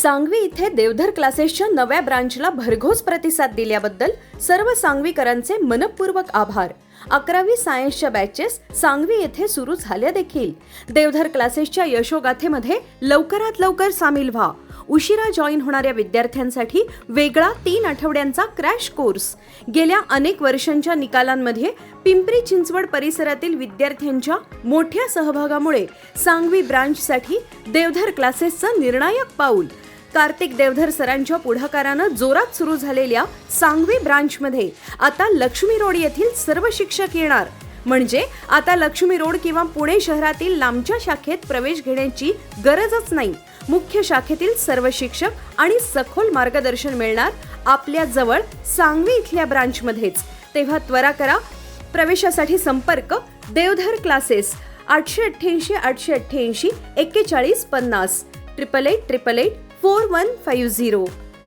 सांगवी इथे देवधर क्लासेसच्या नव्या ब्रांचला भरघोस प्रतिसाद दिल्याबद्दल सर्व सांगवीकरांचे मनपूर्वक आभार. अकरावी सायन्सच्या बॅचेस सांगवी येथे सुरू झाल्या देखील. देवधर क्लासेसच्या यशोगाथेमध्ये लवकरात लवकर सामील व्हा. उशिरा जॉईन होणाऱ्या विद्यार्थ्यांसाठी वेगळा तीन आठवड्यांचा क्रॅश कोर्स गेल्या अनेक वर्षांच्या निकालांमध्ये पिंपरी चिंचवड परिसरातील विद्यार्थ्यांच्या मोठ्या सहभागामुळे सांगवी ब्रांचसाठी देवधर क्लासेसचं निर्णायक पाऊल कार्तिक देवधर सरांच्या पुढाकारानं जोरात सुरू झालेल्या सांगवी ब्रांचमध्ये आता लक्ष्मी रोड येथील सर्व शिक्षक येणार. म्हणजे आता लक्ष्मी रोड किंवा पुणे शहरातील लांबच्या शाखेत प्रवेश घेण्याची गरजच नाही. मुख्य शाखेतील सर्व शिक्षक आणि सखोल मार्गदर्शन मिळणार आपल्या जवळ सांगवी इथल्या ब्रांचमध्येच. तेव्हा त्वरा करा प्रवेशासाठी संपर्क देवधर क्लासेस आठशे अठ्ठ्याऐंशी आठशे अठ्ठ्याऐंशी एक्केचाळीस पन्नास. Triple eight triple eight Four one five zero.